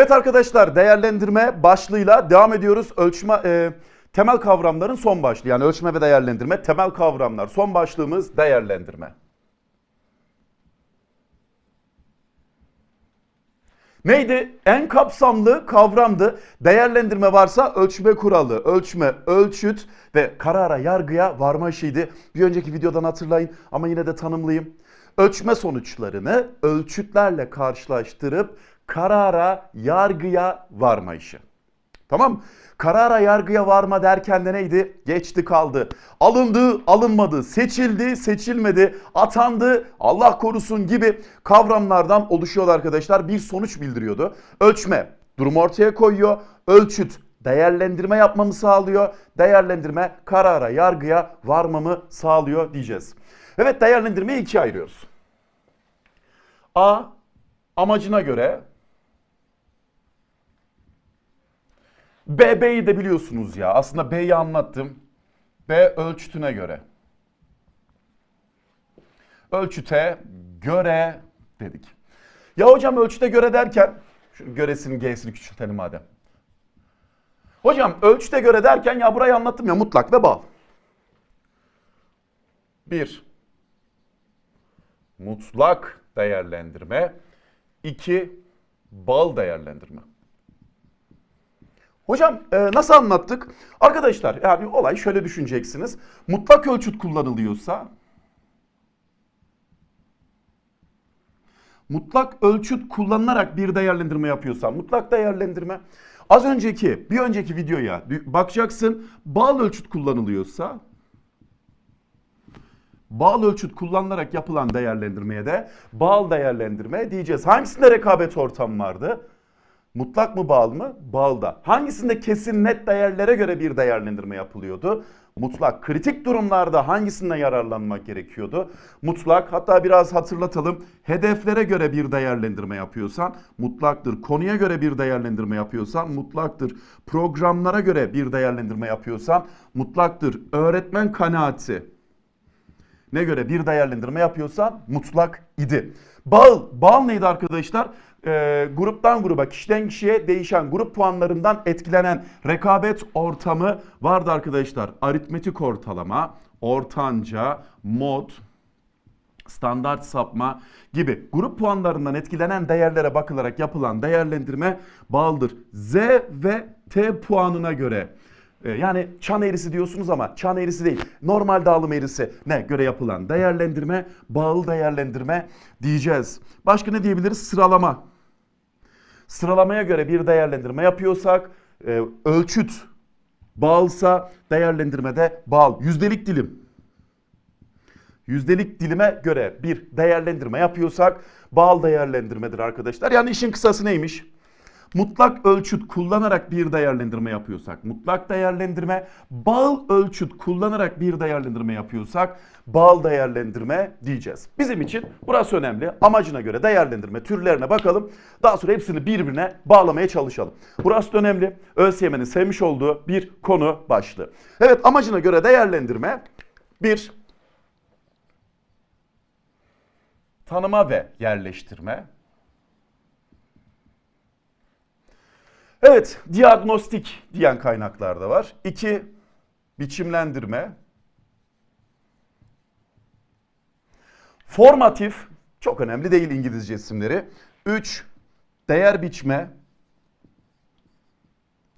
Evet arkadaşlar değerlendirme başlığıyla devam ediyoruz. Ölçme e, temel kavramların son başlığı yani ölçme ve değerlendirme temel kavramlar. Son başlığımız değerlendirme. Neydi? En kapsamlı kavramdı. Değerlendirme varsa ölçme kuralı, ölçme, ölçüt ve karara, yargıya varma işiydi. Bir önceki videodan hatırlayın ama yine de tanımlayayım. Ölçme sonuçlarını ölçütlerle karşılaştırıp karara, yargıya varma işi. Tamam Karara yargıya varma derken de neydi? Geçti kaldı. Alındı, alınmadı, seçildi, seçilmedi, atandı, Allah korusun gibi kavramlardan oluşuyordu arkadaşlar. Bir sonuç bildiriyordu. Ölçme durumu ortaya koyuyor. Ölçüt değerlendirme yapmamı sağlıyor. Değerlendirme karara, yargıya varmamı sağlıyor diyeceğiz. Evet değerlendirmeyi ikiye ayırıyoruz. A amacına göre B, B'yi de biliyorsunuz ya. Aslında B'yi anlattım. B ölçütüne göre. Ölçüte göre dedik. Ya hocam ölçüte göre derken, şu göresinin G'sini küçültelim madem. Hocam ölçüte göre derken ya burayı anlattım ya mutlak ve bağ. Bir, mutlak değerlendirme. İki, bağ değerlendirme. Hocam e, nasıl anlattık? Arkadaşlar yani olay şöyle düşüneceksiniz. Mutlak ölçüt kullanılıyorsa mutlak ölçüt kullanılarak bir değerlendirme yapıyorsa mutlak değerlendirme az önceki bir önceki videoya bakacaksın bağlı ölçüt kullanılıyorsa bağlı ölçüt kullanılarak yapılan değerlendirmeye de bağlı değerlendirme diyeceğiz. Hangisinde rekabet ortamı vardı? Mutlak mı bağlı mı? Bağlıda. Hangisinde kesin net değerlere göre bir değerlendirme yapılıyordu? Mutlak. Kritik durumlarda hangisinden yararlanmak gerekiyordu? Mutlak. Hatta biraz hatırlatalım. Hedeflere göre bir değerlendirme yapıyorsan mutlaktır. Konuya göre bir değerlendirme yapıyorsan mutlaktır. Programlara göre bir değerlendirme yapıyorsan mutlaktır. Öğretmen kanaati ne göre bir değerlendirme yapıyorsan mutlak idi. Bağıl. Bağıl neydi arkadaşlar? Ee, gruptan gruba, kişiden kişiye değişen grup puanlarından etkilenen rekabet ortamı vardı arkadaşlar. Aritmetik ortalama, ortanca, mod, standart sapma gibi grup puanlarından etkilenen değerlere bakılarak yapılan değerlendirme bağlıdır. Z ve T puanına göre yani çan eğrisi diyorsunuz ama çan eğrisi değil. Normal dağılım eğrisi ne göre yapılan değerlendirme, bağlı değerlendirme diyeceğiz. Başka ne diyebiliriz? Sıralama. Sıralamaya göre bir değerlendirme yapıyorsak e, ölçüt bağlısa değerlendirmede bağlı. Yüzdelik dilim. Yüzdelik dilime göre bir değerlendirme yapıyorsak bağlı değerlendirmedir arkadaşlar. Yani işin kısası neymiş? Mutlak ölçüt kullanarak bir değerlendirme yapıyorsak mutlak değerlendirme, bağıl ölçüt kullanarak bir değerlendirme yapıyorsak bağıl değerlendirme diyeceğiz. Bizim için burası önemli. Amacına göre değerlendirme türlerine bakalım. Daha sonra hepsini birbirine bağlamaya çalışalım. Burası da önemli. ÖSYM'nin sevmiş olduğu bir konu başlığı. Evet amacına göre değerlendirme bir tanıma ve yerleştirme Evet, diagnostik diyen kaynaklar da var. İki, biçimlendirme. Formatif, çok önemli değil İngilizce isimleri. Üç, değer biçme.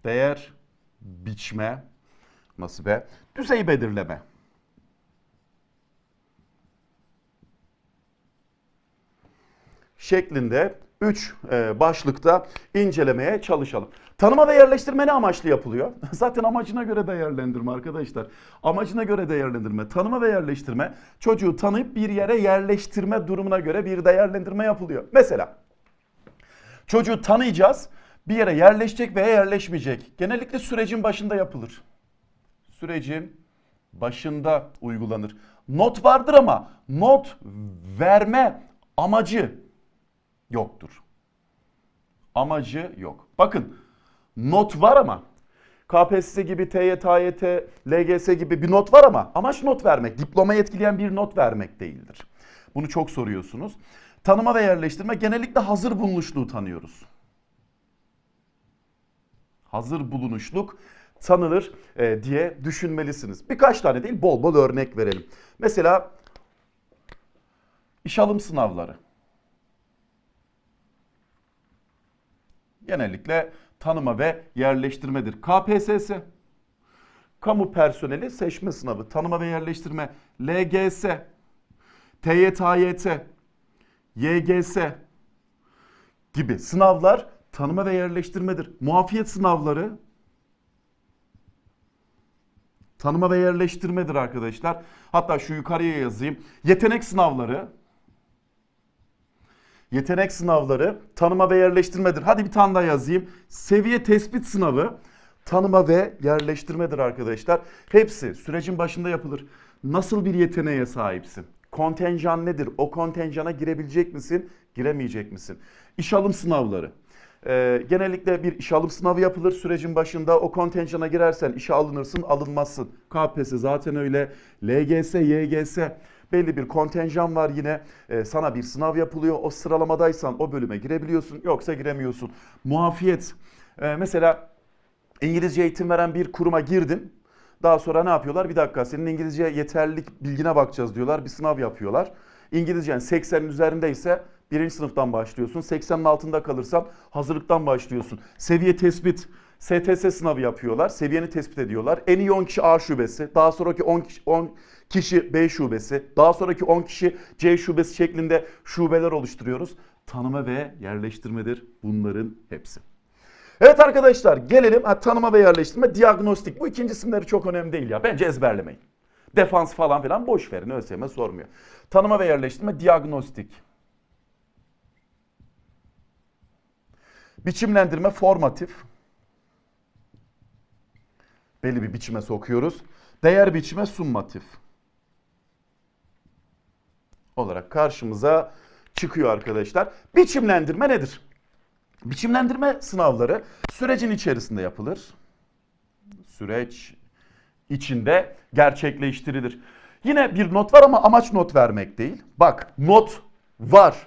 Değer biçme. Nasıl be? Düzey belirleme. şeklinde 3 e, başlıkta incelemeye çalışalım. Tanıma ve yerleştirme ne amaçlı yapılıyor? Zaten amacına göre değerlendirme arkadaşlar. Amacına göre değerlendirme, tanıma ve yerleştirme çocuğu tanıyıp bir yere yerleştirme durumuna göre bir değerlendirme yapılıyor. Mesela çocuğu tanıyacağız, bir yere yerleşecek veya yerleşmeyecek. Genellikle sürecin başında yapılır. Sürecin başında uygulanır. Not vardır ama not verme amacı yoktur. Amacı yok. Bakın not var ama KPSS gibi, TYT, AYT, LGS gibi bir not var ama amaç not vermek. Diploma etkileyen bir not vermek değildir. Bunu çok soruyorsunuz. Tanıma ve yerleştirme genellikle hazır bulunuşluğu tanıyoruz. hazır bulunuşluk tanınır e, diye düşünmelisiniz. Birkaç tane değil bol bol örnek verelim. Mesela iş alım sınavları. Genellikle tanıma ve yerleştirmedir. KPSS, kamu personeli seçme sınavı, tanıma ve yerleştirme, LGS, TYT, YGS gibi sınavlar tanıma ve yerleştirmedir. Muafiyet sınavları tanıma ve yerleştirmedir arkadaşlar. Hatta şu yukarıya yazayım. Yetenek sınavları Yetenek sınavları tanıma ve yerleştirmedir. Hadi bir tane daha yazayım. Seviye tespit sınavı tanıma ve yerleştirmedir arkadaşlar. Hepsi sürecin başında yapılır. Nasıl bir yeteneğe sahipsin? Kontenjan nedir? O kontenjana girebilecek misin? Giremeyecek misin? İş alım sınavları. Ee, genellikle bir iş alım sınavı yapılır sürecin başında. O kontenjana girersen işe alınırsın, alınmazsın. KPSS zaten öyle. LGS, YGS belli bir kontenjan var yine. Ee, sana bir sınav yapılıyor. O sıralamadaysan o bölüme girebiliyorsun. Yoksa giremiyorsun. Muafiyet. Ee, mesela İngilizce eğitim veren bir kuruma girdin. Daha sonra ne yapıyorlar? Bir dakika senin İngilizce yeterlilik bilgine bakacağız diyorlar. Bir sınav yapıyorlar. İngilizcen 80'in üzerindeyse birinci sınıftan başlıyorsun. 80'in altında kalırsan hazırlıktan başlıyorsun. Seviye tespit. STS sınavı yapıyorlar. Seviyeni tespit ediyorlar. En iyi 10 kişi A şubesi. Daha sonraki 10 kişi, 10 kişi B şubesi. Daha sonraki 10 kişi C şubesi şeklinde şubeler oluşturuyoruz. Tanıma ve yerleştirmedir bunların hepsi. Evet arkadaşlar gelelim ha, tanıma ve yerleştirme, diagnostik. Bu ikinci isimleri çok önemli değil ya. Bence ezberlemeyin. Defans falan filan boş verin. ÖSYM sormuyor. Tanıma ve yerleştirme, diagnostik. Biçimlendirme, formatif. Belli bir biçime sokuyoruz. Değer biçime, summatif. Olarak karşımıza çıkıyor arkadaşlar. Biçimlendirme nedir? Biçimlendirme sınavları sürecin içerisinde yapılır. Süreç içinde gerçekleştirilir. Yine bir not var ama amaç not vermek değil. Bak not var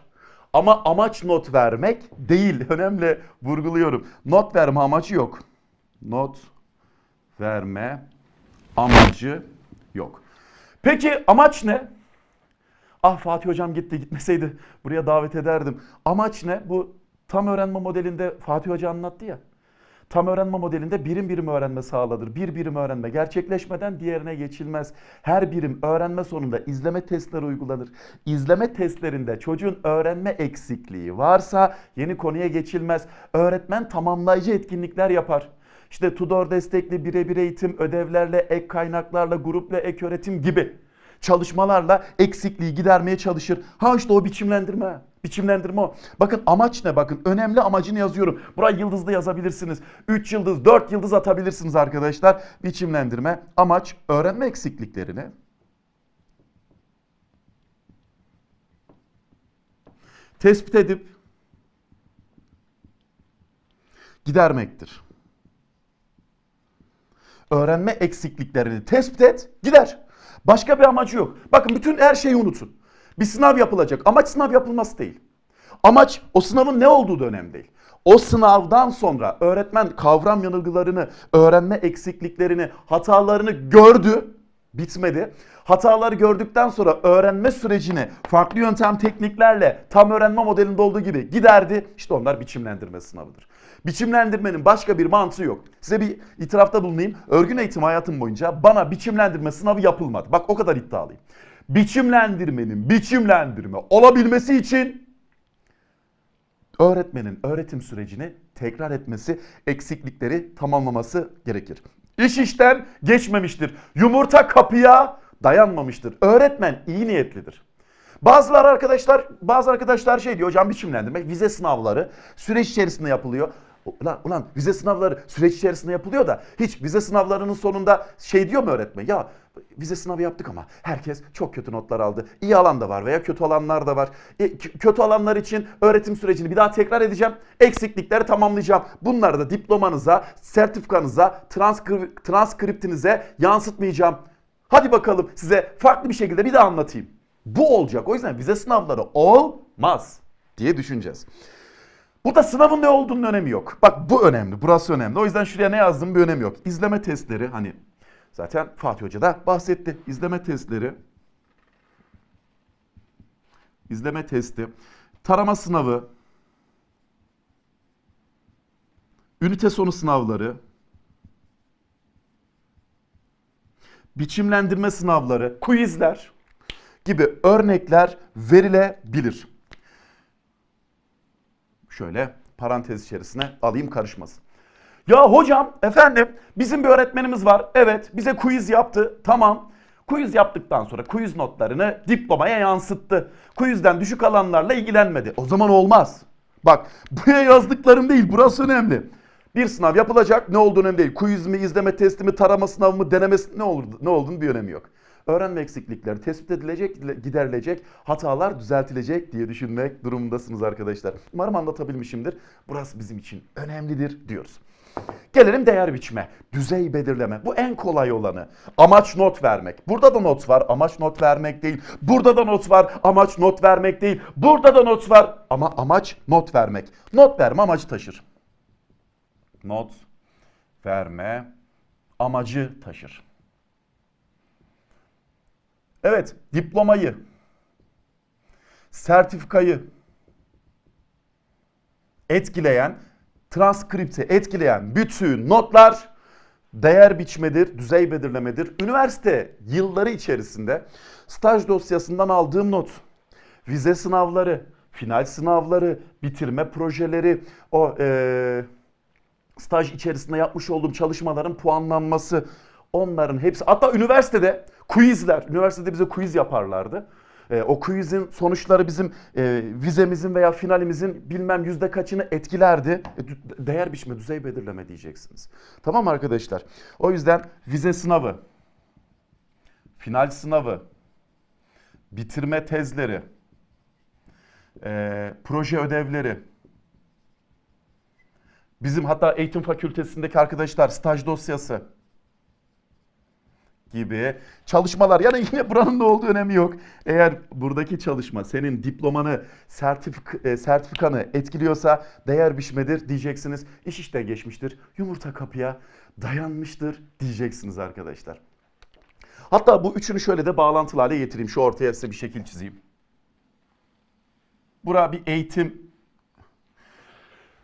ama amaç not vermek değil. Önemli vurguluyorum. Not verme amacı yok. Not verme amacı yok. Peki amaç ne? Ah Fatih hocam gitti gitmeseydi buraya davet ederdim. Amaç ne? Bu tam öğrenme modelinde Fatih Hoca anlattı ya. Tam öğrenme modelinde birim birim öğrenme sağlanır. Bir birim öğrenme gerçekleşmeden diğerine geçilmez. Her birim öğrenme sonunda izleme testleri uygulanır. İzleme testlerinde çocuğun öğrenme eksikliği varsa yeni konuya geçilmez. Öğretmen tamamlayıcı etkinlikler yapar. İşte Tudor destekli birebir eğitim, ödevlerle, ek kaynaklarla, grupla ek öğretim gibi çalışmalarla eksikliği gidermeye çalışır. Ha işte o biçimlendirme. Biçimlendirme o. Bakın amaç ne? Bakın önemli amacını yazıyorum. Buraya yıldızlı yazabilirsiniz. 3 yıldız, 4 yıldız atabilirsiniz arkadaşlar. Biçimlendirme. Amaç öğrenme eksikliklerini tespit edip gidermektir. Öğrenme eksikliklerini tespit et, gider. Başka bir amacı yok. Bakın bütün her şeyi unutun. Bir sınav yapılacak. Amaç sınav yapılması değil. Amaç o sınavın ne olduğu da önemli değil. O sınavdan sonra öğretmen kavram yanılgılarını, öğrenme eksikliklerini, hatalarını gördü. Bitmedi. Hataları gördükten sonra öğrenme sürecini farklı yöntem tekniklerle tam öğrenme modelinde olduğu gibi giderdi. İşte onlar biçimlendirme sınavıdır. Biçimlendirmenin başka bir mantığı yok. Size bir itirafta bulunayım. Örgün eğitim hayatım boyunca bana biçimlendirme sınavı yapılmadı. Bak o kadar iddialıyım. Biçimlendirmenin biçimlendirme olabilmesi için öğretmenin öğretim sürecini tekrar etmesi, eksiklikleri tamamlaması gerekir. İş işten geçmemiştir. Yumurta kapıya dayanmamıştır. Öğretmen iyi niyetlidir. Bazılar arkadaşlar, bazı arkadaşlar şey diyor hocam biçimlendirmek, vize sınavları süreç içerisinde yapılıyor. Ulan, ulan vize sınavları süreç içerisinde yapılıyor da hiç vize sınavlarının sonunda şey diyor mu öğretmen? Ya vize sınavı yaptık ama herkes çok kötü notlar aldı. İyi alan da var veya kötü alanlar da var. E, kötü alanlar için öğretim sürecini bir daha tekrar edeceğim. Eksiklikleri tamamlayacağım. Bunları da diplomanıza, sertifikanıza, transkri transkriptinize yansıtmayacağım. Hadi bakalım size farklı bir şekilde bir daha anlatayım. Bu olacak. O yüzden vize sınavları olmaz diye düşüneceğiz. Burada sınavın ne olduğunun önemi yok. Bak bu önemli, burası önemli. O yüzden şuraya ne yazdım bir önemi yok. İzleme testleri hani zaten Fatih Hoca da bahsetti. İzleme testleri. İzleme testi. Tarama sınavı. Ünite sonu sınavları. Biçimlendirme sınavları, quizler gibi örnekler verilebilir. Şöyle parantez içerisine alayım karışmasın. Ya hocam efendim bizim bir öğretmenimiz var. Evet bize quiz yaptı. Tamam. Quiz yaptıktan sonra quiz notlarını diplomaya yansıttı. Quizden düşük alanlarla ilgilenmedi. O zaman olmaz. Bak buraya yazdıklarım değil burası önemli. Bir sınav yapılacak ne olduğu önemli değil. Quiz mi, izleme testi mi, tarama sınavı mı, denemesi ne olur ne olduğunu bir önemi yok. Öğrenme eksiklikleri tespit edilecek, giderilecek, hatalar düzeltilecek diye düşünmek durumundasınız arkadaşlar. Umarım anlatabilmişimdir. Burası bizim için önemlidir diyoruz. Gelelim değer biçme, düzey belirleme. Bu en kolay olanı. Amaç not vermek. Burada da not var, amaç not vermek değil. Burada da not var, amaç not vermek değil. Burada da not var ama amaç not vermek. Not verme amacı taşır. Not verme amacı taşır. Evet, diplomayı, sertifikayı etkileyen, transkripti etkileyen bütün notlar değer biçmedir, düzey belirlemedir. Üniversite yılları içerisinde staj dosyasından aldığım not, vize sınavları, final sınavları, bitirme projeleri, o eee staj içerisinde yapmış olduğum çalışmaların puanlanması, onların hepsi hatta üniversitede quizler, üniversitede bize quiz yaparlardı. E, o quizin sonuçları bizim e, vizemizin veya finalimizin bilmem yüzde kaçını etkilerdi. E, değer biçme, düzey belirleme diyeceksiniz. Tamam arkadaşlar? O yüzden vize sınavı, final sınavı, bitirme tezleri, e, proje ödevleri, Bizim hatta eğitim fakültesindeki arkadaşlar staj dosyası gibi çalışmalar. Yani yine buranın ne olduğu önemi yok. Eğer buradaki çalışma senin diplomanı, sertifik, e, sertifikanı etkiliyorsa değer biçmedir diyeceksiniz. İş işten geçmiştir. Yumurta kapıya dayanmıştır diyeceksiniz arkadaşlar. Hatta bu üçünü şöyle de bağlantılı hale getireyim. Şu ortaya size bir şekil çizeyim. Bura bir eğitim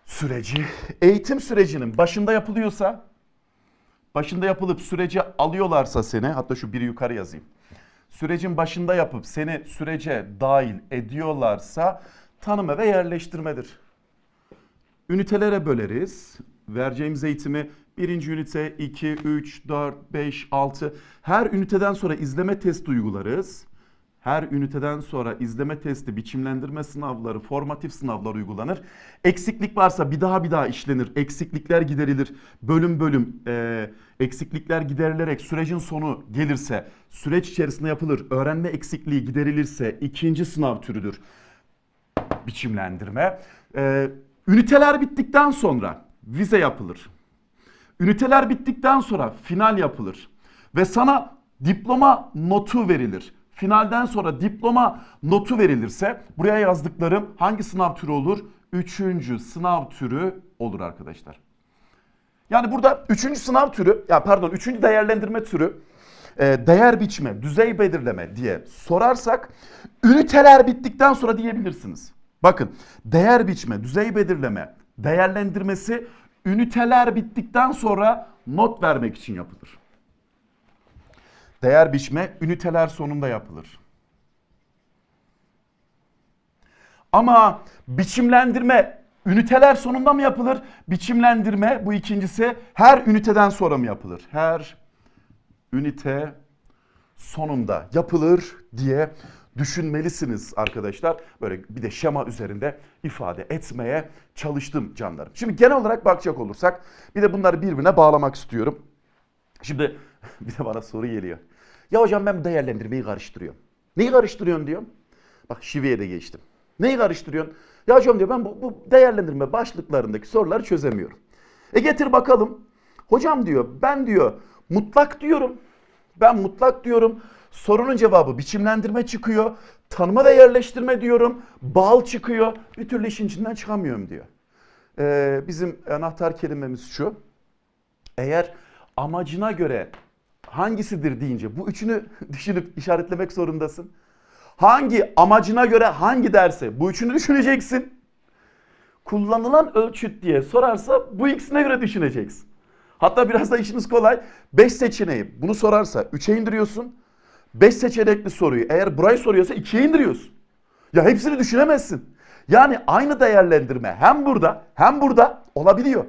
süreci. Eğitim sürecinin başında yapılıyorsa, başında yapılıp sürece alıyorlarsa seni, hatta şu biri yukarı yazayım. Sürecin başında yapıp seni sürece dahil ediyorlarsa tanıma ve yerleştirmedir. Ünitelere böleriz. Vereceğimiz eğitimi birinci ünite 2, 3, 4, 5, 6 her üniteden sonra izleme testi uygularız. Her üniteden sonra izleme testi, biçimlendirme sınavları, formatif sınavlar uygulanır. Eksiklik varsa bir daha bir daha işlenir. Eksiklikler giderilir. Bölüm bölüm e, eksiklikler giderilerek sürecin sonu gelirse, süreç içerisinde yapılır. Öğrenme eksikliği giderilirse ikinci sınav türüdür biçimlendirme. Ee, üniteler bittikten sonra vize yapılır. Üniteler bittikten sonra final yapılır. Ve sana diploma notu verilir. Finalden sonra diploma notu verilirse buraya yazdıklarım hangi sınav türü olur? Üçüncü sınav türü olur arkadaşlar. Yani burada üçüncü sınav türü, ya pardon üçüncü değerlendirme türü e, değer biçme, düzey belirleme diye sorarsak üniteler bittikten sonra diyebilirsiniz. Bakın değer biçme, düzey belirleme, değerlendirmesi üniteler bittikten sonra not vermek için yapılır. Değer biçme üniteler sonunda yapılır. Ama biçimlendirme üniteler sonunda mı yapılır? Biçimlendirme bu ikincisi her üniteden sonra mı yapılır? Her ünite sonunda yapılır diye düşünmelisiniz arkadaşlar. Böyle bir de şema üzerinde ifade etmeye çalıştım canlarım. Şimdi genel olarak bakacak olursak bir de bunları birbirine bağlamak istiyorum. Şimdi bir de bana soru geliyor. Ya hocam ben değerlendirmeyi karıştırıyorum. Neyi karıştırıyorsun diyorum. Bak şiveye de geçtim. Neyi karıştırıyorsun? Ya hocam diyor ben bu, bu değerlendirme başlıklarındaki soruları çözemiyorum. E getir bakalım. Hocam diyor ben diyor mutlak diyorum. Ben mutlak diyorum. Sorunun cevabı biçimlendirme çıkıyor. Tanıma ve yerleştirme diyorum. Bal çıkıyor. Bir türlü işin içinden çıkamıyorum diyor. Ee, bizim anahtar kelimemiz şu. Eğer amacına göre hangisidir deyince bu üçünü düşünüp işaretlemek zorundasın. Hangi amacına göre hangi derse bu üçünü düşüneceksin. Kullanılan ölçüt diye sorarsa bu ikisine göre düşüneceksin. Hatta biraz da işiniz kolay. 5 seçeneği bunu sorarsa 3'e indiriyorsun. 5 seçenekli soruyu eğer burayı soruyorsa 2'ye indiriyorsun. Ya hepsini düşünemezsin. Yani aynı değerlendirme hem burada hem burada olabiliyor.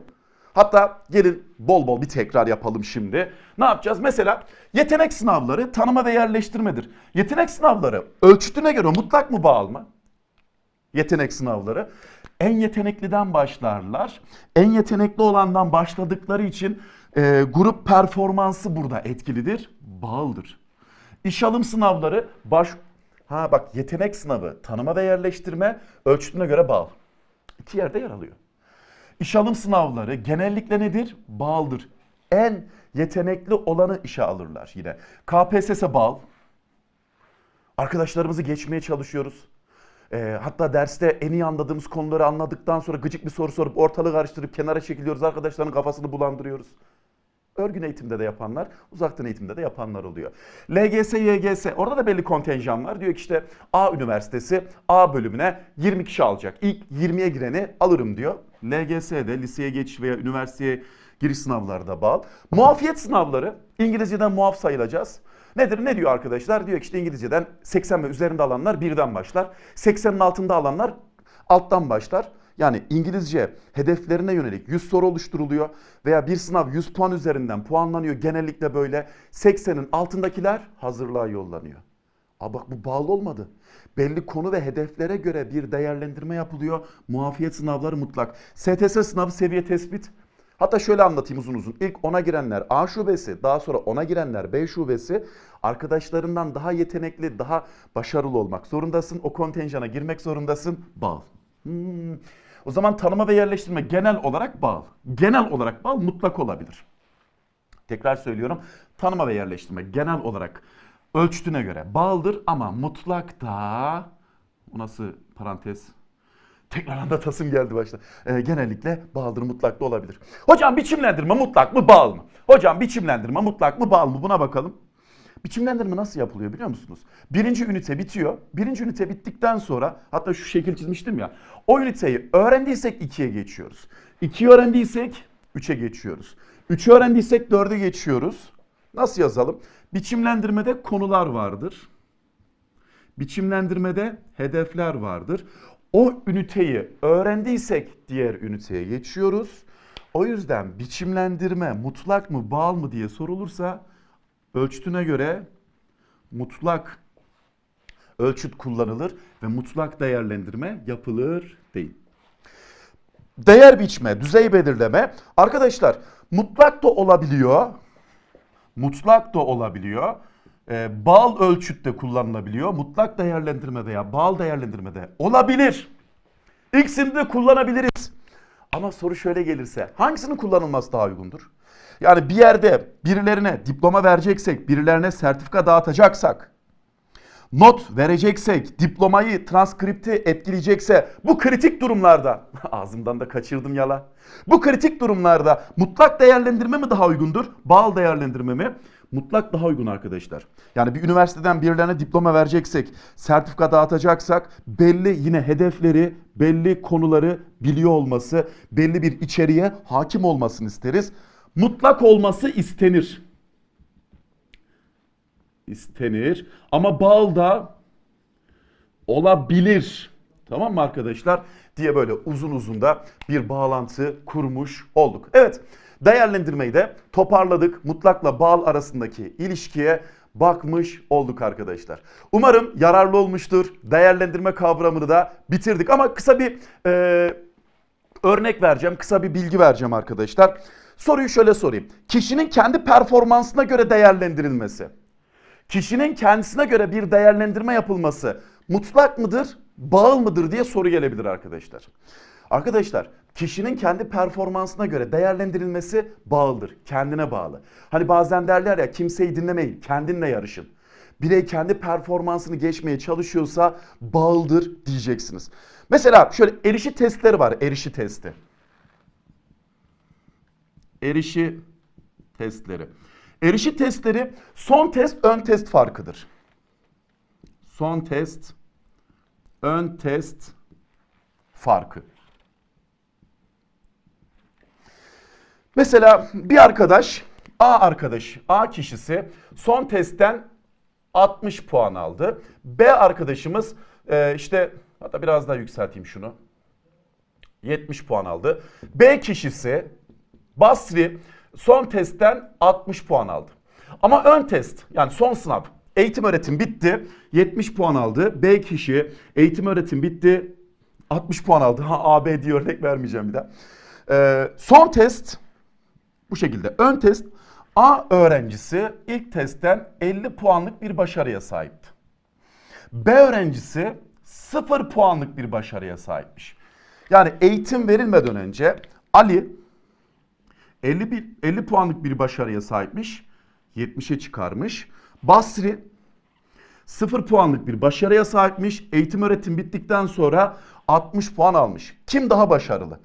Hatta gelin bol bol bir tekrar yapalım şimdi. Ne yapacağız? Mesela yetenek sınavları tanıma ve yerleştirmedir. Yetenek sınavları ölçütüne göre mutlak mı bağlı mı? Yetenek sınavları. En yetenekliden başlarlar. En yetenekli olandan başladıkları için e, grup performansı burada etkilidir. Bağlıdır. İş alım sınavları baş... Ha bak yetenek sınavı, tanıma ve yerleştirme ölçütüne göre bağlı. İki yerde yer alıyor. İş alım sınavları genellikle nedir? Bağlıdır. En yetenekli olanı işe alırlar yine. KPSS bağlı. Arkadaşlarımızı geçmeye çalışıyoruz. Ee, hatta derste en iyi anladığımız konuları anladıktan sonra gıcık bir soru sorup ortalığı karıştırıp kenara çekiliyoruz. Arkadaşların kafasını bulandırıyoruz. Örgün eğitimde de yapanlar, uzaktan eğitimde de yapanlar oluyor. LGS, YGS orada da belli kontenjan var. Diyor ki işte A üniversitesi A bölümüne 20 kişi alacak. İlk 20'ye gireni alırım diyor. LGS'de liseye geçiş veya üniversiteye giriş sınavları da bağlı. Muafiyet sınavları İngilizceden muaf sayılacağız. Nedir? Ne diyor arkadaşlar? Diyor ki işte İngilizceden 80 ve üzerinde alanlar birden başlar. 80'in altında alanlar alttan başlar. Yani İngilizce hedeflerine yönelik 100 soru oluşturuluyor veya bir sınav 100 puan üzerinden puanlanıyor. Genellikle böyle 80'in altındakiler hazırlığa yollanıyor. Aa bak bu bağlı olmadı. Belli konu ve hedeflere göre bir değerlendirme yapılıyor. Muafiyet sınavları mutlak. STS sınavı seviye tespit. Hatta şöyle anlatayım uzun uzun. İlk 10'a girenler A şubesi, daha sonra 10'a girenler B şubesi. Arkadaşlarından daha yetenekli, daha başarılı olmak zorundasın. O kontenjana girmek zorundasın. Bağlı. Hmm. O zaman tanıma ve yerleştirme genel olarak bağlı. Genel olarak bağlı mutlak olabilir. Tekrar söylüyorum. Tanıma ve yerleştirme genel olarak ölçütüne göre bağlıdır ama mutlak da o nasıl parantez? Tekrar anlatasım geldi başta. Ee, genellikle bağlıdır mutlak da olabilir. Hocam biçimlendirme mutlak mı bağlı mı? Hocam biçimlendirme mutlak mı bağlı mı? Buna bakalım. Biçimlendirme nasıl yapılıyor biliyor musunuz? Birinci ünite bitiyor. Birinci ünite bittikten sonra hatta şu şekil çizmiştim ya. O üniteyi öğrendiysek ikiye geçiyoruz. İkiyi öğrendiysek üçe geçiyoruz. Üçü öğrendiysek dörde geçiyoruz. Nasıl yazalım? Biçimlendirmede konular vardır. Biçimlendirmede hedefler vardır. O üniteyi öğrendiysek diğer üniteye geçiyoruz. O yüzden biçimlendirme mutlak mı bağlı mı diye sorulursa ölçütüne göre mutlak ölçüt kullanılır ve mutlak değerlendirme yapılır değil. Değer biçme, düzey belirleme. Arkadaşlar mutlak da olabiliyor. Mutlak da olabiliyor. Ee, bal ölçütte kullanılabiliyor. Mutlak değerlendirme veya bal değerlendirmede olabilir. İkisini de kullanabiliriz. Ama soru şöyle gelirse hangisinin kullanılması daha uygundur? Yani bir yerde birilerine diploma vereceksek, birilerine sertifika dağıtacaksak, not vereceksek, diplomayı, transkripti etkileyecekse bu kritik durumlarda, ağzımdan da kaçırdım yala. Bu kritik durumlarda mutlak değerlendirme mi daha uygundur, bağlı değerlendirme mi? Mutlak daha uygun arkadaşlar. Yani bir üniversiteden birilerine diploma vereceksek, sertifika dağıtacaksak belli yine hedefleri, belli konuları biliyor olması, belli bir içeriğe hakim olmasını isteriz. Mutlak olması istenir. İstenir. Ama bal da olabilir. Tamam mı arkadaşlar? Diye böyle uzun uzun da bir bağlantı kurmuş olduk. Evet değerlendirmeyi de toparladık. Mutlakla bal arasındaki ilişkiye bakmış olduk arkadaşlar. Umarım yararlı olmuştur. Değerlendirme kavramını da bitirdik. Ama kısa bir e, örnek vereceğim. Kısa bir bilgi vereceğim arkadaşlar. Soruyu şöyle sorayım. Kişinin kendi performansına göre değerlendirilmesi. Kişinin kendisine göre bir değerlendirme yapılması mutlak mıdır, bağıl mıdır diye soru gelebilir arkadaşlar. Arkadaşlar kişinin kendi performansına göre değerlendirilmesi bağlıdır. Kendine bağlı. Hani bazen derler ya kimseyi dinlemeyin, kendinle yarışın. Birey kendi performansını geçmeye çalışıyorsa bağlıdır diyeceksiniz. Mesela şöyle erişi testleri var, erişi testi. Erişi testleri. Erişi testleri son test ön test farkıdır. Son test ön test farkı. Mesela bir arkadaş A arkadaş A kişisi son testten 60 puan aldı. B arkadaşımız e, işte hatta biraz daha yükselteyim şunu. 70 puan aldı. B kişisi Basri son testten 60 puan aldı. Ama ön test yani son sınav eğitim öğretim bitti 70 puan aldı. B kişi eğitim öğretim bitti 60 puan aldı. Ha A, B diye örnek vermeyeceğim bir daha. Ee, son test bu şekilde. Ön test A öğrencisi ilk testten 50 puanlık bir başarıya sahipti. B öğrencisi 0 puanlık bir başarıya sahipmiş. Yani eğitim verilmeden önce Ali 50, bir, 50 puanlık bir başarıya sahipmiş. 70'e çıkarmış. Basri 0 puanlık bir başarıya sahipmiş. Eğitim öğretim bittikten sonra 60 puan almış. Kim daha başarılı?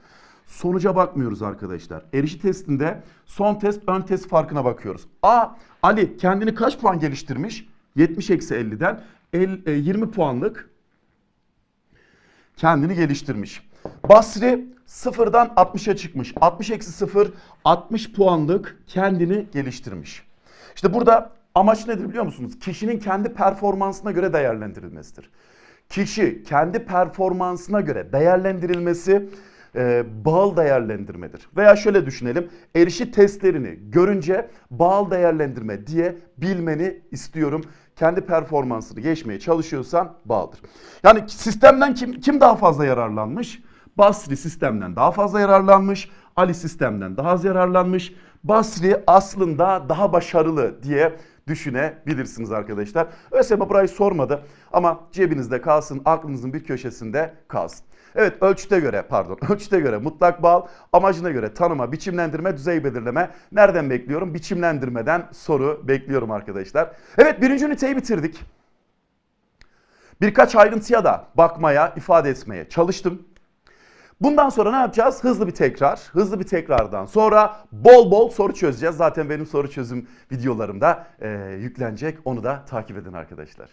Sonuca bakmıyoruz arkadaşlar. Erişi testinde son test ön test farkına bakıyoruz. A. Ali kendini kaç puan geliştirmiş? 70 eksi 50'den el- e, 20 puanlık kendini geliştirmiş. Basri sıfırdan 60'a çıkmış. 60 eksi 0 60 puanlık kendini geliştirmiş. İşte burada amaç nedir biliyor musunuz? Kişinin kendi performansına göre değerlendirilmesidir. Kişi kendi performansına göre değerlendirilmesi e, bağıl değerlendirmedir. Veya şöyle düşünelim. Erişi testlerini görünce bağıl değerlendirme diye bilmeni istiyorum. Kendi performansını geçmeye çalışıyorsan bağlıdır. Yani sistemden kim, kim daha fazla yararlanmış? Basri sistemden daha fazla yararlanmış. Ali sistemden daha az yararlanmış. Basri aslında daha başarılı diye düşünebilirsiniz arkadaşlar. ÖSYM burayı sormadı ama cebinizde kalsın, aklınızın bir köşesinde kalsın. Evet ölçüte göre pardon ölçüte göre mutlak bağ amacına göre tanıma, biçimlendirme, düzey belirleme. Nereden bekliyorum? Biçimlendirmeden soru bekliyorum arkadaşlar. Evet birinci üniteyi bitirdik. Birkaç ayrıntıya da bakmaya, ifade etmeye çalıştım. Bundan sonra ne yapacağız? Hızlı bir tekrar. Hızlı bir tekrardan sonra bol bol soru çözeceğiz. Zaten benim soru çözüm videolarım da e, yüklenecek. Onu da takip edin arkadaşlar.